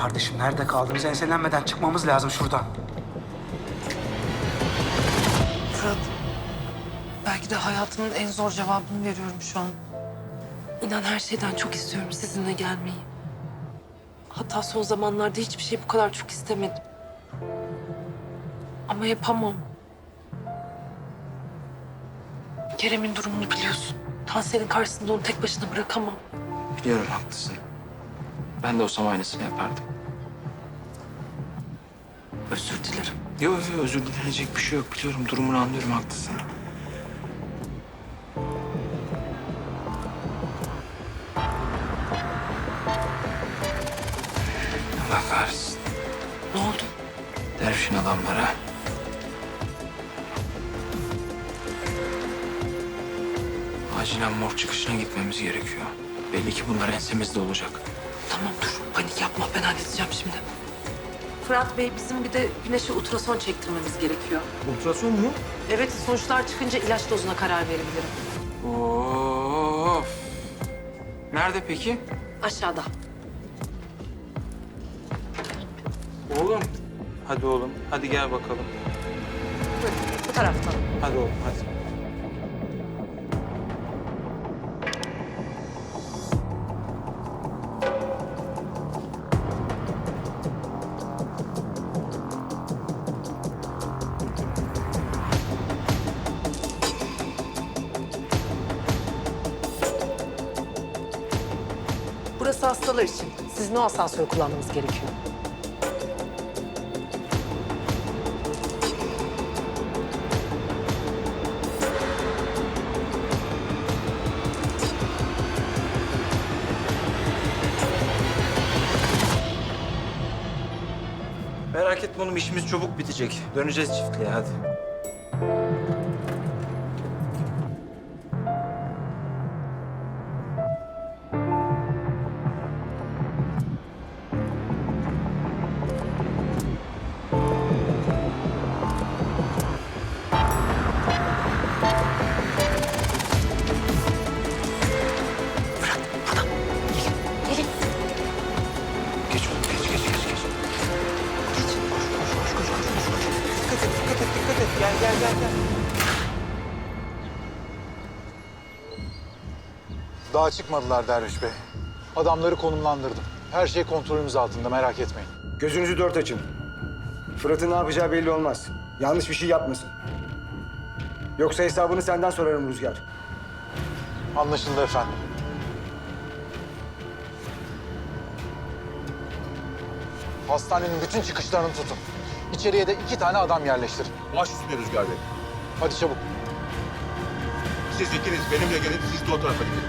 Kardeşim nerede kaldığımız enselenmeden çıkmamız lazım şuradan. Fırat, belki de hayatımın en zor cevabını veriyorum şu an. İnan her şeyden çok istiyorum sizinle gelmeyi. Hatta son zamanlarda hiçbir şey bu kadar çok istemedim. Ama yapamam. Kerem'in durumunu biliyorsun. Tansel'in karşısında onu tek başına bırakamam. Biliyorum haklısın. Ben de olsam aynısını yapardım. Özür dilerim. Yok yok özür dilenecek bir şey yok. Biliyorum durumunu anlıyorum haklısın. Allah kahretsin. Ne oldu? Dervişin adamları. Acilen mor çıkışına gitmemiz gerekiyor. Belli ki bunlar ensemizde olacak. Tamam dur panik yapma ben halledeceğim şimdi. Fırat Bey bizim bir de güneşe ultrason çektirmemiz gerekiyor. Ultrason mu? Evet sonuçlar çıkınca ilaç dozuna karar verebilirim. Of. Nerede peki? Aşağıda. Oğlum. Hadi oğlum. Hadi gel bakalım. Bu, bu taraftan. Hadi oğlum hadi. Burası hastalar için. Sizin o asansörü kullanmanız gerekiyor. Merak etme oğlum işimiz çabuk bitecek. Döneceğiz çiftliğe hadi. Et dikkat et dikkat et. Gel gel gel gel. Daha çıkmadılar Derviş Bey. Adamları konumlandırdım. Her şey kontrolümüz altında merak etmeyin. Gözünüzü dört açın. Fırat'ın ne yapacağı belli olmaz. Yanlış bir şey yapmasın. Yoksa hesabını senden sorarım Rüzgar. Anlaşıldı efendim. Hastanenin bütün çıkışlarını tutun. İçeriye de iki tane adam yerleştirin. Baş üstüne Rüzgar Bey. Hadi çabuk. Siz ikiniz benimle gelin, siz de o tarafa gidin.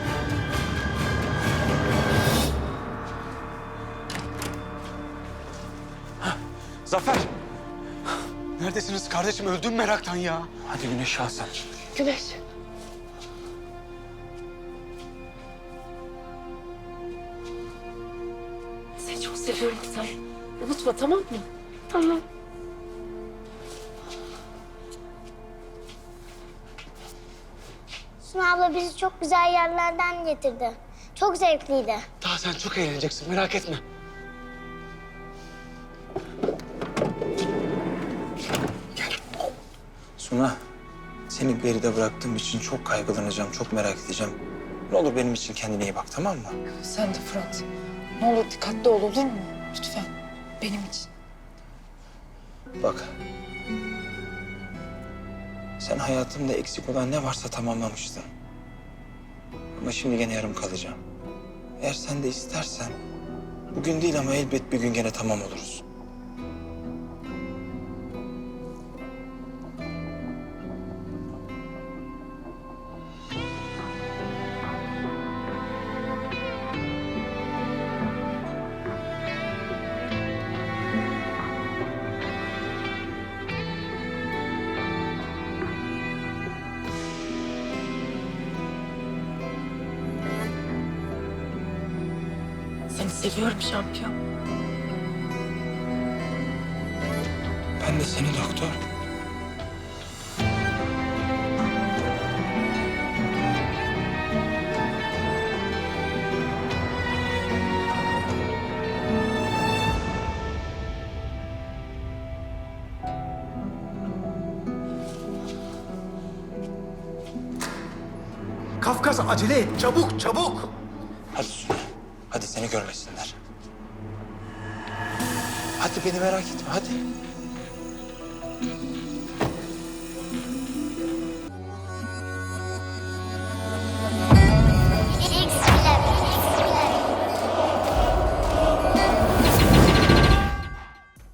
Zafer! Neredesiniz kardeşim? Öldüm meraktan ya. Hadi Güneş sen. Güneş. Seni çok seviyorum sen. Unutma tamam mı? Tamam. Suna abla bizi çok güzel yerlerden getirdi. Çok zevkliydi. Daha sen çok eğleneceksin merak etme. Suna, seni geride bıraktığım için çok kaygılanacağım, çok merak edeceğim. Ne olur benim için kendine iyi bak tamam mı? Sen de Fırat. Ne olur dikkatli ol olur mu? Lütfen. Benim için. Bak. Sen hayatımda eksik olan ne varsa tamamlamıştın. Ama şimdi gene yarım kalacağım. Eğer sen de istersen bugün değil ama elbet bir gün gene tamam oluruz. Seni seviyorum şampiyon. Ben de seni doktor. Kafkas acele et. Çabuk çabuk. Hadi Suna. Hadi seni görmesinler. Hadi beni merak etme hadi.